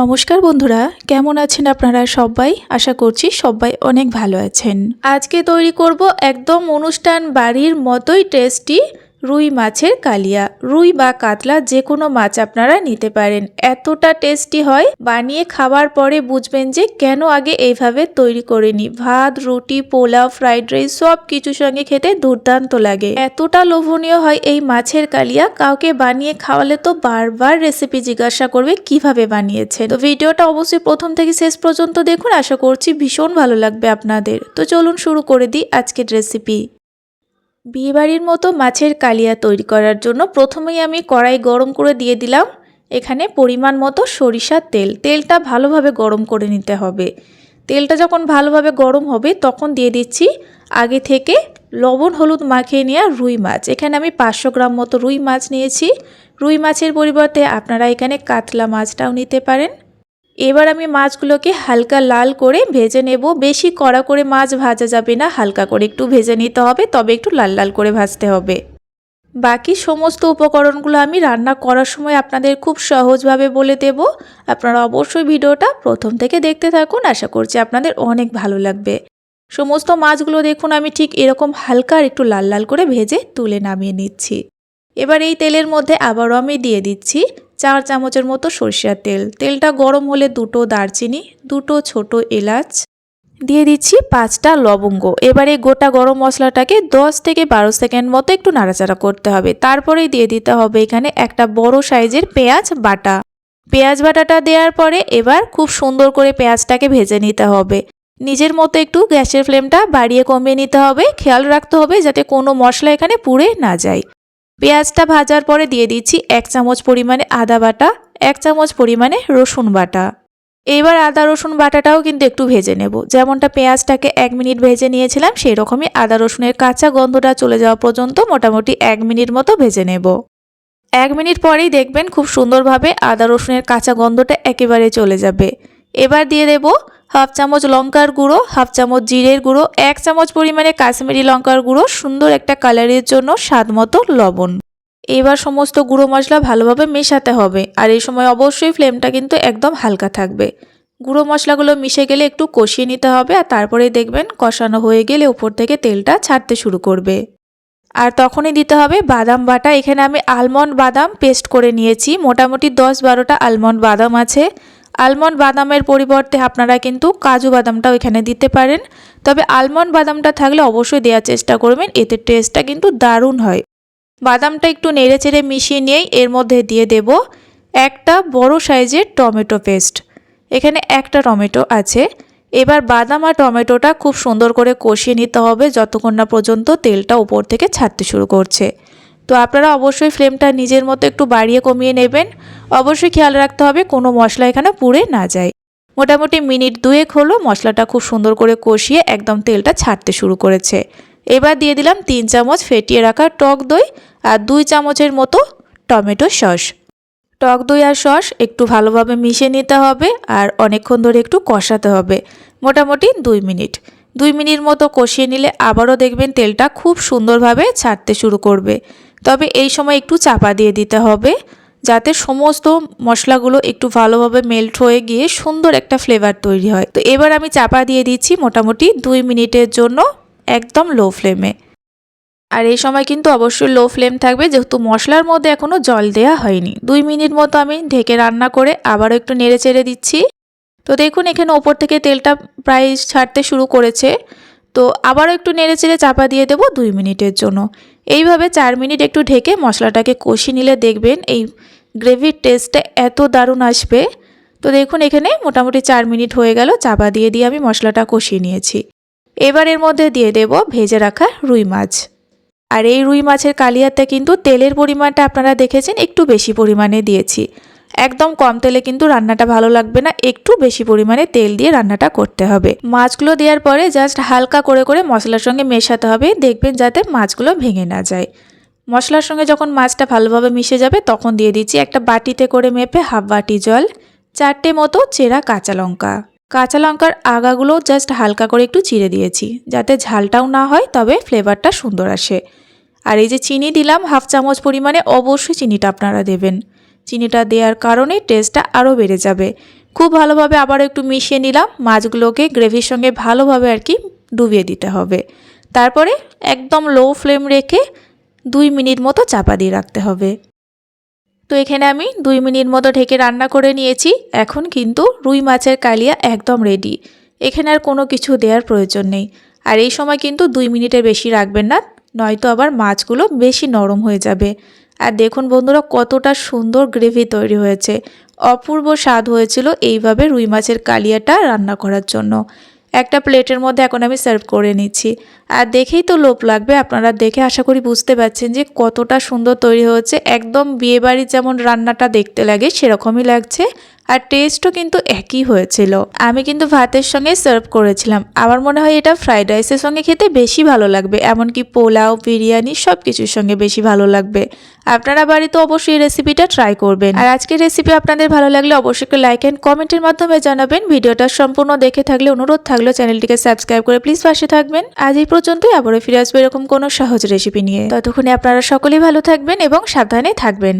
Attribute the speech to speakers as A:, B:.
A: নমস্কার বন্ধুরা, কেমন আছেন আপনারা সবাই? আশা করছি সবাই অনেক ভালো আছেন। আজকে তৈরি করব একদম অনুষ্ঠান বাড়ির মতোই টেস্টি রুই মাছের কালিয়া। রুই বা কাতলা যে কোনো মাছ আপনারা নিতে পারেন। এতটা টেস্টি হয়, বানিয়ে খাওয়ার পরে বুঝবেন যে কেন আগে এইভাবে তৈরি করিনি। ভাত, রুটি, পোলাও, ফ্রাইড রাইস সব কিছুর সঙ্গে খেতে দুর্দান্ত লাগে। এতটা লোভনীয় হয় এই মাছের কালিয়া, কাউকে বানিয়ে খাওয়ালে তো বারবার রেসিপি জিজ্ঞাসা করবে কীভাবে বানিয়েছে তো ভিডিওটা অবশ্যই প্রথম থেকে শেষ পর্যন্ত দেখুন, আশা করছি ভীষণ ভালো লাগবে আপনাদের। তো চলুন শুরু করে দিই আজকের রেসিপি বিয়েবাড়ির মতো মাছের কালিয়া তৈরি করার জন্য প্রথমেই আমি কড়াই গরম করে দিয়ে দিলাম। এখানে পরিমাণ মতো সরিষার তেল। তেলটা ভালোভাবে গরম করে নিতে হবে। তেলটা যখন ভালোভাবে গরম হবে, তখন দিয়ে দিচ্ছি আগে থেকে লবণ, হলুদ মাখিয়ে নেওয়া রুই মাছ। এখানে আমি পাঁচশো গ্রাম মতো রুই মাছ নিয়েছি। রুই মাছের পরিবর্তে আপনারা এখানে কাতলা মাছটাও নিতে পারেন। এবার আমি মাছগুলোকে হালকা লাল করে ভেজে নেব। বেশি কড়া করে মাছ ভাজা যাবে না, হালকা করে একটু ভেজে নিতে হবে, তবে একটু লাল লাল করে ভাজতে হবে। বাকি সমস্ত উপকরণগুলো আমি রান্না করার সময় আপনাদের খুব সহজভাবে বলে দেব। আপনারা অবশ্যই ভিডিওটা প্রথম থেকে দেখতে থাকুন, আশা করছি আপনাদের অনেক ভালো লাগবে। সমস্ত মাছগুলো দেখুন, আমি ঠিক এরকম হালকা একটু লাল লাল করে ভেজে তুলে নামিয়ে নিচ্ছি। এবার এই তেলের মধ্যে আবারও আমি দিয়ে দিচ্ছি চার চামচের মতো সরষের তেল। তেলটা গরম হলে দুটো দারচিনি, দুটো ছোট এলাচ। দিয়ে দিচ্ছি পাঁচটা লবঙ্গ। এবারে গোটা গরম মশলাটাকে দশ থেকে বারো সেকেন্ড মতো একটু নাড়াচাড়া করতে হবে। তারপরেই দিয়ে দিতে হবে এখানে একটা বড় সাইজের পেঁয়াজ বাটা। পেঁয়াজ বাটাটা দেওয়ার পরে এবার খুব সুন্দর করে পেঁয়াজটাকে ভেজে নিতে হবে। নিজের মতো একটু গ্যাসের ফ্লেমটা বাড়িয়ে কমিয়ে নিতে হবে। খেয়াল রাখতে হবে যাতে কোনো মশলা এখানে পুড়ে না যায়। পেঁয়াজটা ভাজার পরে দিয়ে দিচ্ছি এক চামচ পরিমাণে আদা বাটা, এক চামচ পরিমাণে রসুন বাটা। এবার আদা রসুন বাটাটাও কিন্তু একটু ভেজে নেব। যেমনটা পেঁয়াজটাকে এক মিনিট ভেজে নিয়েছিলাম সেই রকমই আদা রসুনের কাঁচা গন্ধটা চলে যাওয়া পর্যন্ত মোটামুটি এক মিনিট মতো ভেজে নেব। এক মিনিট পরেই দেখবেন খুব সুন্দরভাবে আদা রসুনের কাঁচা গন্ধটা একেবারে চলে যাবে। এবার দিয়ে দেব হাফ চামচ লঙ্কার গুঁড়ো, হাফ চামচ জিরের গুঁড়ো, এক চামচ পরিমাণে কাশ্মীরি লঙ্কার গুঁড়ো, সুন্দর একটা কালারের জন্য স্বাদ মতো লবণ। এবার সমস্ত গুঁড়ো মশলা ভালোভাবে মেশাতে হবে আর এই সময় অবশ্যই ফ্লেমটা কিন্তু একদম হালকা থাকবে। গুঁড়ো মশলাগুলো মিশে গেলে একটু কষিয়ে নিতে হবে আর তারপরে দেখবেন কষানো হয়ে গেলে উপর থেকে তেলটা ছাড়তে শুরু করবে। আর তখনই দিতে হবে বাদাম বাটা। এখানে আমি আলমন্ড বাদাম পেস্ট করে নিয়েছি। মোটামুটি দশ বারোটা আলমন্ড বাদাম আছে। আলমন্ড বাদামের পরিবর্তে আপনারা কিন্তু কাজু বাদামটাও এখানে দিতে পারেন। তবে আলমন্ড বাদামটা থাকলে অবশ্যই দেওয়ার চেষ্টা করবেন, এতে টেস্টটা কিন্তু দারুণ হয়। বাদামটা একটু নেড়ে চেড়ে মিশিয়ে নিয়েই এর মধ্যে দিয়ে দেব একটা বড় সাইজের টমেটো পেস্ট। এখানে একটা টমেটো আছে। এবার বাদাম আর টমেটোটা খুব সুন্দর করে কষিয়ে নিতে হবে যতক্ষণ না পর্যন্ত তেলটা উপর থেকে ছাড়তে শুরু করছে। তো আপনারা অবশ্যই ফ্লেমটা নিজের মতো একটু বাড়িয়ে কমিয়ে নেবেন। অবশ্যই খেয়াল রাখতে হবে কোনো মশলা এখানে পুড়ে না যায়। মোটামুটি মিনিট দুয়েক হলো মশলাটা খুব সুন্দর করে কষিয়ে একদম তেলটা ছাড়তে শুরু করেছে। এবার দিয়ে দিলাম তিন চামচ ফেটিয়ে রাখা টক দই আর দুই চামচের মতো টমেটো সস। টক দই আর সস একটু ভালোভাবে মিশিয়ে নিতে হবে আর অনেকক্ষণ ধরে একটু কষাতে হবে। মোটামুটি দুই মিনিট। দুই মিনিট মতো কষিয়ে নিলে আবারও দেখবেন তেলটা খুব সুন্দরভাবে ছাড়তে শুরু করবে। তবে এই সময় একটু চাপা দিয়ে দিতে হবে, যাতে সমস্ত মশলাগুলো একটু ভালোভাবে মেল্ট হয়ে গিয়ে সুন্দর একটা ফ্লেভার তৈরি হয়। তো এবার আমি চাপা দিয়ে দিচ্ছি মোটামুটি দুই মিনিটের জন্য একদম লো ফ্লেমে আর এই সময় কিন্তু অবশ্যই লো ফ্লেম থাকবে, যেহেতু মশলার মধ্যে এখনও জল দেওয়া হয়নি। দুই মিনিট মতো আমি ঢেকে রান্না করে আবারও একটু নেড়ে চেড়ে দিচ্ছি। তো দেখুন, এখানে ওপর থেকে তেলটা প্রায় ছাড়তে শুরু করেছে। তো আবারও একটু নেড়ে চেড়ে চাপা দিয়ে দেবো দুই মিনিটের জন্য। এইভাবে চার মিনিট একটু ঢেকে মশলাটাকে কষিয়ে নিলে দেখবেন এই গ্রেভির টেস্টটা এত দারুণ আসবে। তো দেখুন, এখানে মোটামুটি চার মিনিট হয়ে গেল, চাপা দিয়ে দিয়ে আমি মশলাটা কষিয়ে নিয়েছি। এবার এর মধ্যে দিয়ে দেব ভেজে রাখা রুই মাছ। আর এই রুই মাছের কালিয়াতে কিন্তু তেলের পরিমাণটা আপনারা দেখেছেন, একটু বেশি পরিমাণে দিয়েছি। একদম কম তেলে কিন্তু রান্নাটা ভালো লাগবে না, একটু বেশি পরিমাণে তেল দিয়ে রান্নাটা করতে হবে। মাছগুলো দেওয়ার পরে জাস্ট হালকা করে করে মশলার সঙ্গে মেশাতে হবে, দেখবেন যাতে মাছগুলো ভেঙে না যায়। মশলার সঙ্গে যখন মাছটা ভালোভাবে মিশে যাবে, তখন দিয়ে দিচ্ছি একটা বাটিতে করে মেপে হাফ বাটি জল, চারটে মতো চেরা কাঁচা লঙ্কা। কাঁচা লঙ্কার আগাগুলো জাস্ট হালকা করে একটু চিড়ে দিয়েছি, যাতে ঝালটাও না হয়, তবে ফ্লেভারটা সুন্দর আসে। আর এই যে চিনি দিলাম, হাফ চামচ পরিমাণে অবশ্যই চিনিটা আপনারা দেবেন। চিনিটা দেওয়ার কারণে টেস্টটা আরও বেড়ে যাবে। খুব ভালোভাবে আবার একটু মিশিয়ে নিলাম, মাছগুলোকে গ্রেভির সঙ্গে ভালোভাবে আর কি ডুবিয়ে দিতে হবে। তারপরে একদম লো ফ্লেম রেখে দুই মিনিট মতো চাপা দিয়ে রাখতে হবে। তো এখানে আমি দুই মিনিট মতো ঢেকে রান্না করে নিয়েছি, এখন কিন্তু রুই মাছের কালিয়া একদম রেডি এখানে আর কোনো কিছু দেওয়ার প্রয়োজন নেই। আর এই সময় কিন্তু দুই মিনিটের বেশি রাখবেন না, নয়তো আবার মাছগুলো বেশি নরম হয়ে যাবে। আর দেখুন বন্ধুরা, কতটা সুন্দর গ্রেভি তৈরি হয়েছে। অপূর্ব স্বাদ হয়েছিল এইভাবে রুই মাছের কালিয়াটা রান্না করার জন্য। একটা প্লেটের মধ্যে এখন আমি সার্ভ করে নিচ্ছি। আর দেখেই তো লোভ লাগবে, আপনারা দেখে আশা করি বুঝতে পারছেন যে কতটা সুন্দর তৈরি হয়েছে। একদম বিয়েবাড়ির যেমন রান্নাটা দেখতে লাগে, সেরকমই লাগছে। আর টেস্টও কিন্তু একই হয়েছিল। আমি কিন্তু ভাতের সঙ্গে সার্ভ করেছিলাম। আমার মনে হয় এটা ফ্রাইড রাইসের সঙ্গে খেতে বেশি ভালো লাগবে, এমনকি পোলাও, বিরিয়ানি সব কিছুর সঙ্গে বেশি ভালো লাগবে। আপনারা বাড়িতে অবশ্যই রেসিপিটা ট্রাই করবেন। আর আজকের রেসিপি আপনাদের ভালো লাগলে অবশ্যই লাইক অ্যান্ড কমেন্টের মাধ্যমে জানাবেন। ভিডিওটা সম্পূর্ণ দেখে থাকলে অনুরোধ থাকল চ্যানেলটিকে সাবস্ক্রাইব করে প্লিজ পাশে থাকবেন। আজ এই পর্যন্তই, আবারও ফিরে আসব এরকম কোনো সহজ রেসিপি নিয়ে। ততক্ষণে আপনারা সকলেই ভালো থাকবেন এবং সাবধানে থাকবেন।